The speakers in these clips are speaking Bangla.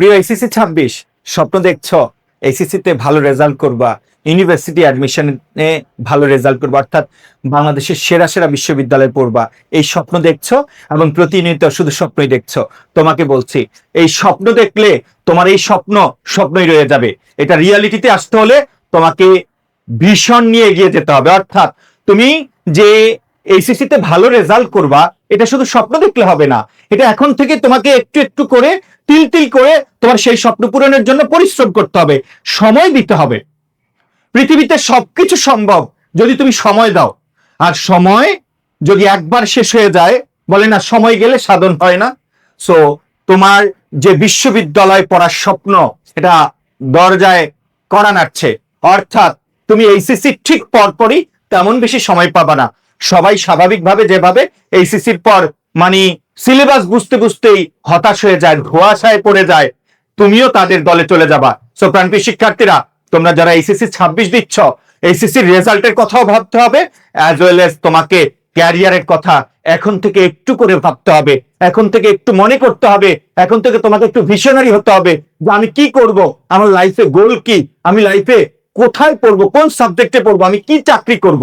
প্রিয় এসিসি ছাব্বিশ, স্বপ্ন দেখছ? এসিসিতে ভালো রেজাল্ট করবা। ইউনিভার্সিটি অ্যাডমিশনে ভালো রেজাল্ট করবা। অর্থাৎ বাংলাদেশের সেরা সেরা বিশ্ববিদ্যালয়ে পড়বা। এই স্বপ্ন দেখছ এবং প্রতিনিয়ত শুধু স্বপ্নই দেখছ। তোমাকে বলছি, এই স্বপ্ন দেখলে তোমার এই স্বপ্ন স্বপ্নই রয়ে যাবে। এটা রিয়ালিটিতে আসতে হলে তোমাকে ভীষণ নিয়ে এগিয়ে যেতে হবে। অর্থাৎ তুমি যে এইচএসসি তে ভালো রেজাল্ট করবা, এটা শুধু স্বপ্ন দেখলে হবে না। এটা এখন থেকে তোমাকে একটু একটু করে, তিল তিল করে তোমার সেই স্বপ্ন পূরণের জন্য পরিশ্রম করতে হবে। সময় দিতে হবে। পৃথিবীতে সবকিছু সম্ভব যদি তুমি সময় দাও। আর সময় যদি একবার শেষ হয়ে যায়, বলে না সময় গেলে সাধন হয় না। সো তোমার যে বিশ্ববিদ্যালয় পড়ার স্বপ্ন এটা দরজায় করা নাড়ছে। অর্থাৎ তুমি এইচএসসি ঠিক পরপরই তেমন বেশি সময় পাবা না। সবাই স্বাভাবিকভাবে যেভাবে এইচএসসির পর মানে সিলেবাস বুঝতে বুঝতেই হতাশ হয়ে যায়, ধোয়াশায় পড়ে যায়, তুমিও তাদের দলে চলে যাবা। সো প্রাণপ্রিয় শিক্ষার্থীরা, তোমরা যারা এইচএসসি ছাব্বিশ দিচ্ছ এইচএসসির রেজাল্টের কথাও ভাবতে হবে অ্যাজ ওয়েল এস তোমাকে ক্যারিয়ারের কথা এখন থেকে একটু করে ভাবতে হবে, এখন থেকে একটু মনে করতে হবে, এখন থেকে তোমাকে একটু ভিশনারি হতে হবে যে আমি কি করব, আমার লাইফে গোল কি, আমি লাইফে কোথায় পড়ব, কোন সাবজেক্টে পড়ব, আমি কি চাকরি করব।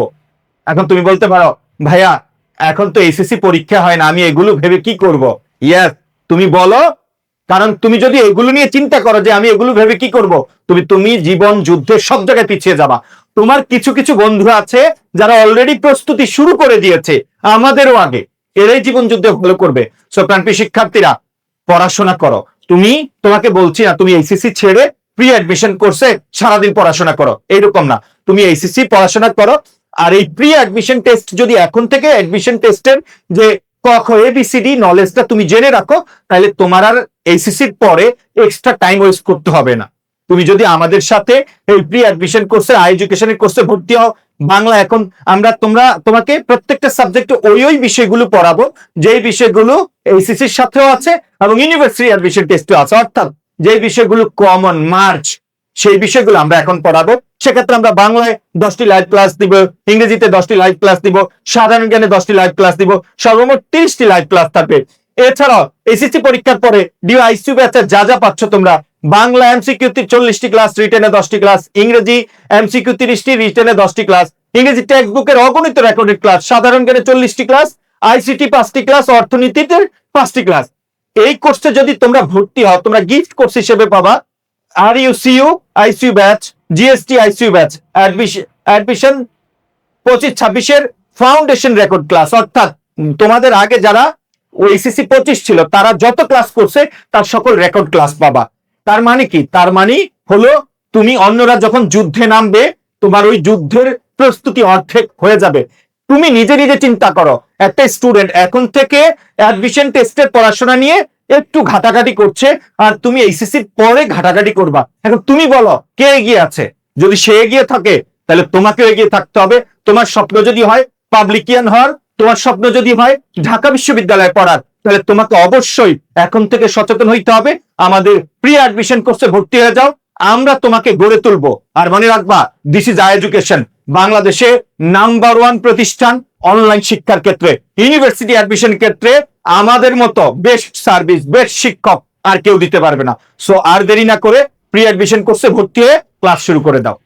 এখন তুমি বলতে পারো, ভাইয়া, এখন তো এসএসসি পরীক্ষা হয় না, আমি এগুলো ভেবে কি করব? ইয়াস তুমি বলো। কারণ তুমি যদি এগুলো নিয়ে চিন্তা করো যে আমি এগুলো ভেবে কি করব, তুমি তুমি জীবন, যুদ্ধে সব জায়গায় পিছিয়ে যাবা। তোমার কিছু কিছু বন্ধু আছে যারা অলরেডি প্রস্তুতি শুরু করে দিয়েছে, আমাদেরও আগে। এরাই জীবন যুদ্ধে ভালো করবে। সো প্রাণপ্রিয় শিক্ষার্থীরা, পড়াশোনা করো। তুমি, তোমাকে বলছি না, তুমি এইসিসি ছেড়ে প্রি অ্যাডমিশন কোর্সে সারাদিন পড়াশোনা করো। এইরকম না। তুমি এইসিসি পড়াশোনা করো আর এই প্রি অ্যাডমিশন টেস্ট যদি এখন থেকে অ্যাডমিশন টেস্টের যে ক এবিসিডি নলেজটা তুমি জেনে রাখো, তাহলে তোমার আর এইসিসির পরে এক্সট্রা টাইম ওয়েস্ট করতে হবে না। তুমি যদি আমাদের সাথে এই প্রি অ্যাডমিশন কোর্সে আই এডুকেশনের কোর্সে ভর্তি হও, বাংলা এখন আমরা তোমরা, তোমাকে প্রত্যেকটা সাবজেক্টে ওই ওই বিষয়গুলো পড়াবো, যেই বিষয়গুলো এইসিসির সাথেও আছে এবং ইউনিভার্সিটি অ্যাডমিশন টেস্টেও আছে। অর্থাৎ যে বিষয়গুলো কমন মার্চ সেই বিষয়গুলো আমরা এখন পড়াবো। সেক্ষেত্রে আমরা বাংলায় দশটি লাইভ ক্লাস দিব, ইংরেজিতে দশটি লাইভ ক্লাস দিব, সাধারণ জ্ঞানে দশটি লাইভ ক্লাস দিব, সর্বমোট তিরিশটি লাইভ ক্লাস থাকবে। এছাড়াও এসএসসি পরীক্ষার পরে ডিও আইসিউ ব্যাচে যা যা পাচ্ছ তোমরা, বাংলা এমসিকিউ চল্লিশটি ক্লাস রিটেনে দশটি ক্লাস ইংরেজি এমসিকিউ তিরিশটি রিটেনে দশটি ক্লাস ইংরেজি টেক্সট বুকের অগণিত রেকর্ডেড ক্লাস সাধারণ জ্ঞানে চল্লিশটি ক্লাস আইসিটি পাঁচটি ক্লাস অর্থনীতিতে পাঁচটি ক্লাস এই কোর্সে যদি তোমরা ভর্তি হও, তোমরা গিফট কোর্স হিসেবে পাবা R U CU ICU batch GST ICU batch admission পঁচিশ ছাব্বিশের ফাউন্ডেশন রেকর্ড ক্লাস অর্থাৎ তোমাদের আগে যারা ওইসিসি পঁচিশ ছিল, তারা যত ক্লাস করছে, তার সকল রেকর্ড ক্লাস পাবা। তার মানে কি? তার মানে হলো তুমি অন্যরা যখন যুদ্ধে নামবে, তোমার ওই যুদ্ধের প্রস্তুতি অর্ধেক হয়ে যাবে। তুমি নিজে নিজে চিন্তা করো। একটা স্টুডেন্ট এখন থেকে অ্যাডমিশন টেস্টের পড়াশোনা নিয়ে একটু ঘাটাঘাটি করছে আর তুমি এইচএসসির পরে ঘাটাঘাটি করবা। এখন তুমি বলো, কে এগিয়ে আছে? যদি সে এগিয়ে থাকে, তাহলে তোমাকেও এগিয়ে থাকতে হবে। তোমার স্বপ্ন যদি হয় পাবলিকিয়ান হওয়ার, তোমার স্বপ্ন যদি হয় ঢাকা বিশ্ববিদ্যালয়ে পড়ার, তাহলে তোমাকে অবশ্যই এখন থেকে সচেতন হইতে হবে। আমাদের প্রি অ্যাডমিশন কোর্সে ভর্তি হয়ে যাও। আমরা তোমাকে গড়ে তুলবো। আর মনে রাখবা দিস ইজ এডুকেশন বাংলাদেশে নাম্বার ওয়ান প্রতিষ্ঠান। অনলাইন শিক্ষার ক্ষেত্রে ইউনিভার্সিটি অ্যাডমিশন ক্ষেত্রে আমাদের মতো বেস্ট সার্ভিস বেস্ট শিক্ষক আর কেউ দিতে পারবে না। সো আর দেরি না করে প্রি অ্যাডমিশন কোর্সে ভর্তি হয়ে ক্লাস শুরু করে দাও।